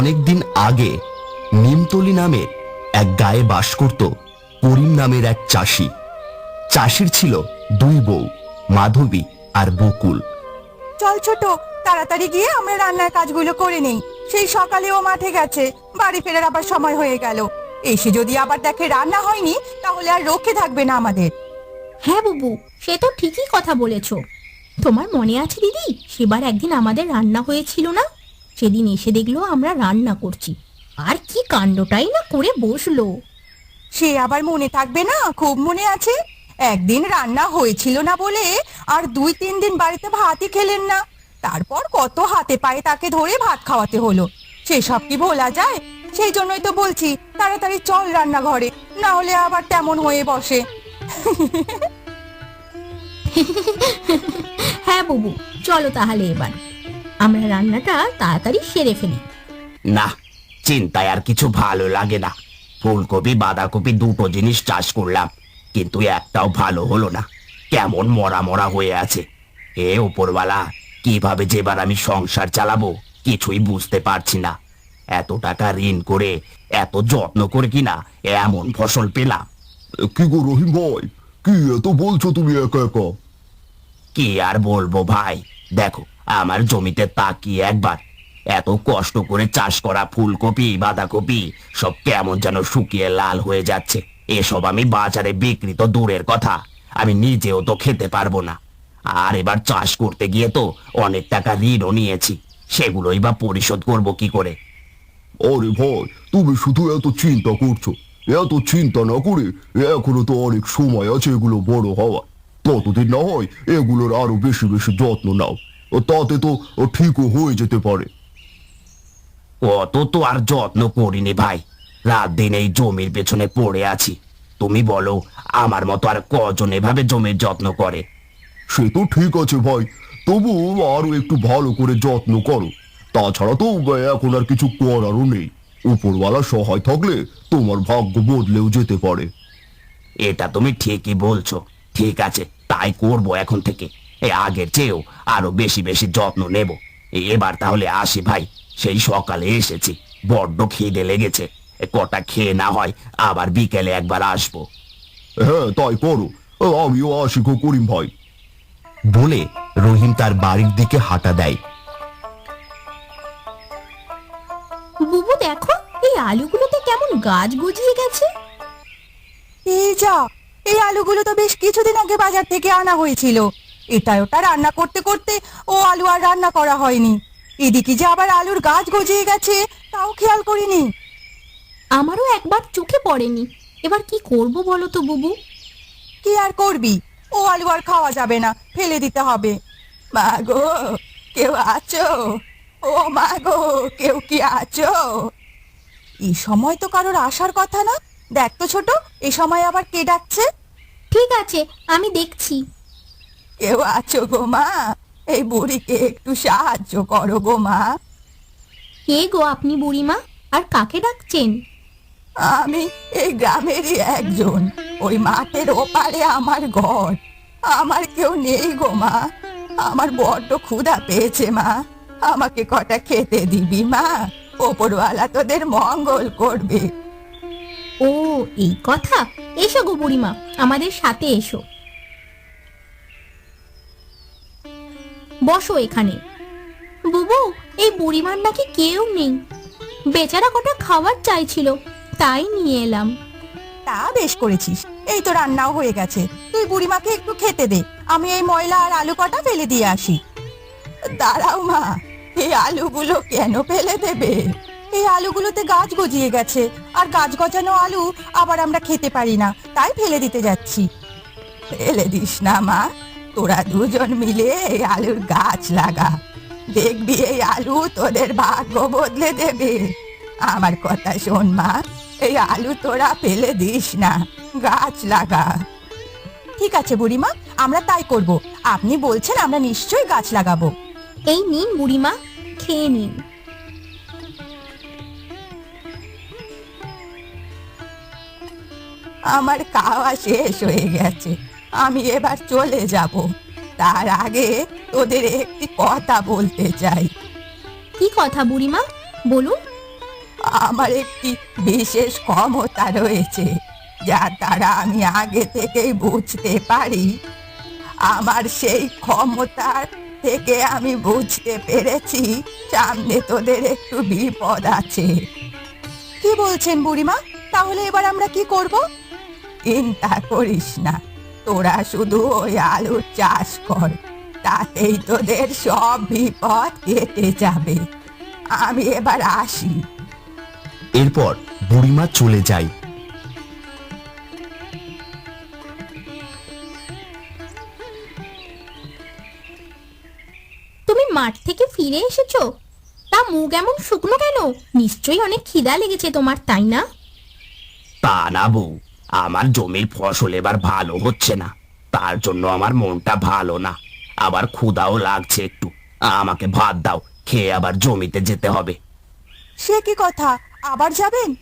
অনেকদিন আগে নিমতলি নামে এক গায়ে বাস করত করিম নামের এক চাষি। চাষির ছিল দুই বউ মাধবী আর বকুল। চল ছোট তাড়াতাড়ি গিয়ে আমরা রান্নার কাজগুলো করে নেই। সেই সকালে ও মাঠে গেছে বাড়ি ফেরার আবার সময় হয়ে গেল। এসে যদি আবার দেখে রান্না হয়নি তাহলে আর রক্ষে থাকবে না আমাদের। হ্যাঁ বুবু সে তো ঠিকই কথা বলেছ। তোমার মনে আছে দিদি সেবার একদিন আমাদের রান্না হয়েছিল না? সেদিন এসে দেখল আমরা রান্না করছি। আর কি কাণ্ডটাই না করে বসল। সে আবার মনে থাকবে না? খুব মনে আছে? একদিন রান্না হয়েছিল না বলে আর দুই তিন দিন বাড়িতে ভাতই খেলেন না। তারপর কত হাতে পায়ে তাকে ধরে ভাত খাওয়াতে হলো। সেসব কি ভোলা যায়? সেই জন্যই তো বলছি তাড়াতাড়ি চল রান্নাঘরে না হলে আবার তেমন হয়ে বসে। হ্যাঁ বুবু চলো তাহলে এবার। আমরা রান্নাটা তাড়াতাড়ি সেরে ফেলি। না চিন্তায় আর কিছু ভালো লাগে না। ফুলকপি বাঁধাকপি দুটো জিনিস চাষ করলাম কিন্তু একটাও ভালো হলো না। কেমন মরা মরা হয়ে আছে। এ ওপরওয়ালা কীভাবে যেবার আমি সংসার চালাবো কিছুই বুঝতে পারছি না। এত টাকা ঋণ করে এত যত্ন করে কিনা এমন ফসল পেলাম। কি গো রহিম ভাই? কি এত বলছো তুমি একা একা? কি আর বলব ভাই? দেখো, আমার জমিতে তাকিয়ে একবার। এত কষ্ট করে চাষ করা ফুলকপি, বাঁধাকপি, সব কেমন যেন শুকিয়ে লাল হয়ে যাচ্ছে। এসব আমি বাজারে বিক্রি তো দূরের কথা, আমি নিজেও তো খেতে পারব না। আর এবার চাষ করতে গিয়ে তো অনেক টাকা ঋণও নিয়েছি, সেগুলোই বা পরিশোধ করব কি করে? আরে ভাই, তুমি শুধু এত চিন্তা করছ। এত চিন্তা না করে এখনও তো অনেক সময় আছে এগুলো বড় হওয়া ততদিন না হয় এগুলোর আরও বেশি বেশি যত্ন নাও। ও তাতে তো ও ঠিকও হয়ে যেতে পারে। অত তো আর যত্ন করিনি ভাই। রাত দিন এই জমির পেছনে পড়ে আছি। তুমি বলো আমার মতো আর কজন এভাবে জমির যত্ন করে? সে তো ঠিক আছে ভাই তবু আরও একটু ভালো করে যত্ন করো। তাছাড়া তো এখন আর কিছু করারও নেই। উপরওয়ালা সহায় থাকলে তোমার ভাগ্য বদলেও যেতে পারে। এটা তুমি ঠিকই বলছো। ঠিক আছে তাই করব এখন থেকে। এই আগের চেয়েও আরও বেশি বেশি যত্ন নেব। এবার তাহলে আসি ভাই সেই সকালে এসেছি। বড্ড খিদে লেগেছে। এ কটা খেয়ে না হয় আবার বিকেলে একবার আসব। হ্যাঁ তাই করো। আমিও আসি গো করিম ভাই। বলে রহিম তার বাড়ির দিকে হাঁটা দেয়। বুবু দেখো এই আলুগুলোতে কেমন গাছ গজিয়ে গেছে। এই যা এই আলুগুলো তো বেশ কিছুদিন আগে বাজার থেকে আনা হয়েছিল। এটা ওটা রান্না করতে করতে ও আলু আর রান্না করা হয়নি। এদিকে যে আবার আলুর গাছ গজিয়ে গেছে তাও খেয়াল করিনি। আমারও একবার চোখে পড়েনি। এবার কি করব বলো তো বুবু? কি আর করবি? ও আলু আর খাওয়া যাবে না ফেলে দিতে হবে। মা গো কেউ আছো? ও মা গো কেউ কি আছো? এই সময় তো কারোর আসার কথা না। দেখ তো ছোট এই সময় আবার কে ডাকছে? ঠিক আছে আমি দেখছি। কেউ আছো গো মা? এই বুড়িকে একটু সাহায্য করো গো মা। কে গো আপনি বুড়িমা? আর কাকে ডাকছেন? আমি এই গ্রামেরই একজন। ওই মাঠের ওপারে আমার ঘর। আমার কেউ নেই গো মা। আমার বড্ড ক্ষুধা পেয়েছে মা। আমাকে কটা খেতে দিবি মা? ওপরওয়ালা তোদের মঙ্গল করবে। ও, এই কথা? এসো গো বুড়িমা, আমাদের সাথে এসো। বসো এখানে। বুবু, এই বুড়িমার নাকি কেউ নেই। বেচারা কটা খাবার চাইছিল, তাই নিয়ে এলাম। তা বেশ করেছিস, এই তো রান্নাও হয়ে গেছে। তুই বুড়িমাকে একটু খেতে দে, আমি এই ময়লা আর আলু কটা ফেলে দিয়ে আসি। দাঁড়াও মা, এই আলুগুলো কেন ফেলে দেবে? এই আলুগুলোতে গাছ গজিয়ে গেছে। আর গাছ গজানো আলু আবার আমরা খেতে পারি না, তাই ফেলে দিতে যাচ্ছি। ফেলে দিস না, মা। তোরা দুজন মিলে এই আলুর গাছ লাগা। দেখবি এই আলু তোদের ভাগ্য বদলে দেবে। আমার কথা শোন, মা। এই আলু তোরা ফেলে দিস না, গাছ লাগা। ঠিক আছে, বুড়িমা, আমরা তাই করব। আপনি বলছেন আমরা নিশ্চয়ই গাছ লাগাবো। এই নিন, বুড়িমা, খেয়ে নিন। আমার খাওয়া শেষ হয়ে গেছে। আমি এবার চলে যাব। তার আগে তোদের একটি কথা বলতে চাই। কি কথা বুড়িমা? বলুন। আমার একটি বিশেষ ক্ষমতা রয়েছে যার দ্বারা আমি আগে থেকেই বুঝতে পারি। আমার সেই ক্ষমতার থেকে আমি বুঝতে পেরেছি সামনে তোদের একটু বিপদ আছে। কি বলছেন বুড়িমা? তাহলে এবার আমরা কি করব? চিন্তা করিস না। তোরা শুধু ওই আলুর চাষ কর। তাতেই তোদের সব বিপদ কেটে যাবে। আমি এবার আসি। এরপর বুড়িমা চলে যায়। তুমি মাঠ থেকে ফিরে এসেছ? তা মুখ এমন শুকনো কেন? নিশ্চয়ই অনেক খিদা লেগেছে তোমার তাই না? তা না বউ। আমার জমির ফসল এবার ভালো হচ্ছে না। তার জন্য আমার মনটা ভালো না। আবার ক্ষুদাও লাগছে একটু। আমাকে ভাত দাও খেয়ে আবার জমিতে যেতে হবে। সে কি কথা? আবার যাবেন?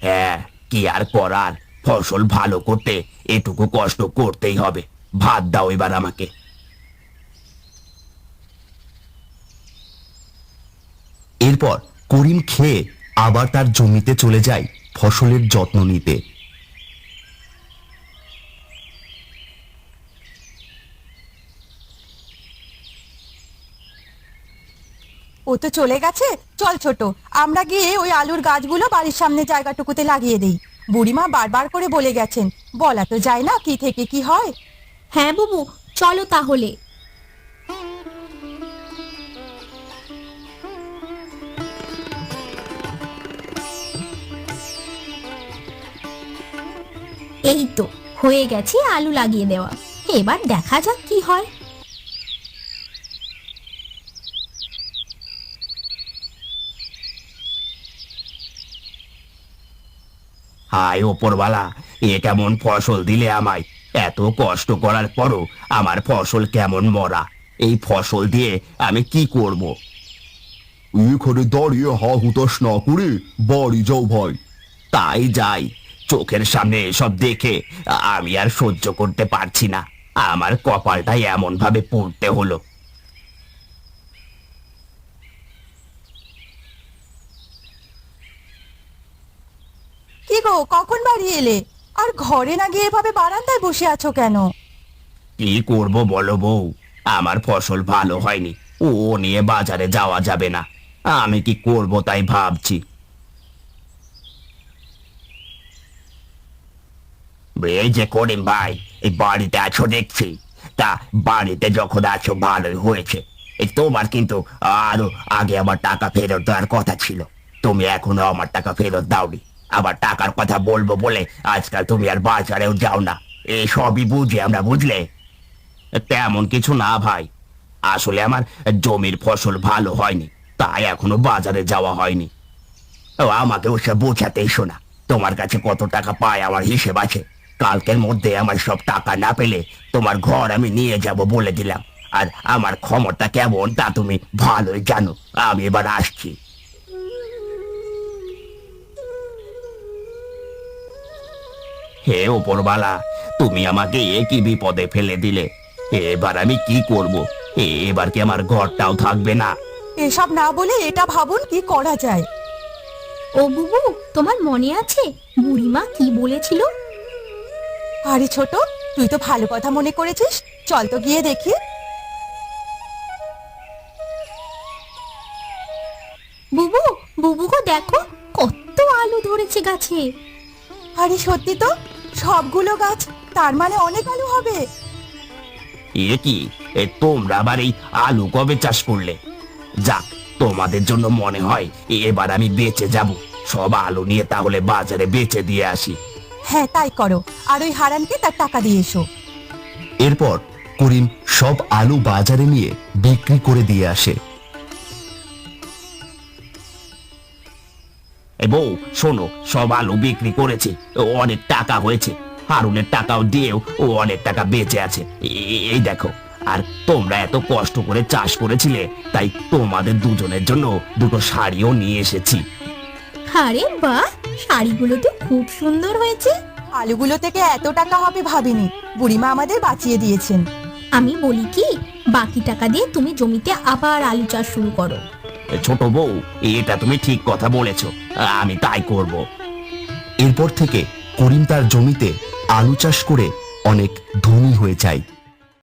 হ্যাঁ কি আর করার? ফসল ভালো করতে এটুকু কষ্ট করতেই হবে। ভাত দাও এবার আমাকে। এরপর করিম খেয়ে আবার তার জমিতে চলে যায় ফসলের যত্ন নিতে। ও তো চলে গেছে? চল ছোট, আমরা গিয়ে ওই আলুর গাছগুলো বাড়ির সামনে জায়গাটুকুতে লাগিয়ে দেই। বুড়িমা বারবার করে বলে গেছেন, বলা তো যায় না কি থেকে কি হয়। হ্যাঁ বুবু, চলো তাহলে। এই তো, হয়ে গেছে আলু লাগিয়ে দেওয়া। এবার দেখা যাক কি হয়। হায় ওপরওয়ালা এ কেমন ফসল দিলে আমায়? এত কষ্ট করার পরও আমার ফসল কেমন মরা? এই ফসল দিয়ে আমি কি করব? এখানে দাঁড়িয়ে হা হুতাশ না করে বাড়ি যাও ভাই। তাই যাই চোখের সামনে এসব দেখে আমি আর সহ্য করতে পারছি না। আমার কপালটাই এমন ভাবে পড়তে হলো। কি গো, কখন বাড়ি এলে? আর ঘরে না গিয়ে এভাবে বারান্দায় বসে আছো কেন? কি করব বলো বউ? আমার ফসল ভালো হয়নি, ও নিয়ে বাজারে যাওয়া যাবে না। আমি কি করব তাই ভাবছি। এই যে করিম ভাই, এই বাড়িতে আছো দেখছি। তা বাড়িতে যখন আছো, ভালোই হয়েছে। তোমার কিন্তু আরও আগে আমার টাকা ফেরত দেওয়ার কথা ছিল। তুমি এখনও আমার টাকা ফেরত দাওনি। আবার টাকার কথা বলব বলে আজকাল তুমি আর বাজারেও যাও না। এই সবই বুঝি আমরা বুঝলে? তেমন কিছু না ভাই। আসলে আমার জমির ফসল ভালো হয়নি, তাই এখনও বাজারে যাওয়া হয়নি। ও, আমাকে ওসব বোঝাতে এসো না তোমার কাছে কত টাকা পায় আমার হিসেব আছে? কালকের মধ্যে আমার সব টাকা না পেলে তোমার ঘর আমি নিয়ে যাব বলে দিলাম। আর আমার ক্ষমতা কেমন তা তুমি ভালোই জানো। আমি এবার আসছি। হে ওপরবালা তুমি আমাকে একই বিপদে ফেলে দিলে। এবার আমি কি করব? এবার কি আমার ঘরটাও থাকবে না? এসব না বলে এটা ভাবুন কি করা যায়। ও বুবু তোমার মনে আছে বুড়িমা কি বলেছিল? আরে ছোট তুই তো ভালো কথা মনে করেছিস। চল তো গিয়ে দেখি। বুবু বুবু গো দেখো কত আলু ধরেছে গাছে। আরে সত্যি তো সবগুলো গাছ তার মানে অনেক আলু হবে। এ কি? এ তোমরা আবার এই আলু কবে চাষ করলে? যাক তোমাদের জন্য মনে হয় এবার আমি বেঁচে যাব। সব আলু নিয়ে তাহলে বাজারে বেচে দিয়ে আসি। হ্যাঁ তাই করো। আর ওই হারানকে তার টাকা দিয়ে এসো। এরপর করিম সব আলু বাজারে নিয়ে বিক্রি করে দিয়ে আসে। এই বউ শোনো সব আলু বিক্রি করেছে ও অনেক টাকা হয়েছে। হারুনের টাকাও দিয়েও ও অনেক টাকা বেঁচে আছে। এ- এ- এই দেখো আর তোমরা এত কষ্ট করে চাষ করেছিলে তাই তোমাদের দুজনের জন্য দুটো শাড়িও নিয়ে এসেছি। আরে বাহ শাড়িগুলো তো খুব সুন্দর হয়েছে। আলুগুলো থেকে এত টাকা হবে ভাবিনি বুড়িমা আমাদের বাঁচিয়ে দিয়েছেন। আমি বলি কি বাকি টাকা দিয়ে তুমি জমিতে আবার আলু চাষ শুরু করো। ছোট বউ, এটা তুমি ঠিক কথা বলেছ, আমি তাই করব। এরপর থেকে করিম তার জমিতে আলু চাষ করে অনেক ধনী হয়ে যায়।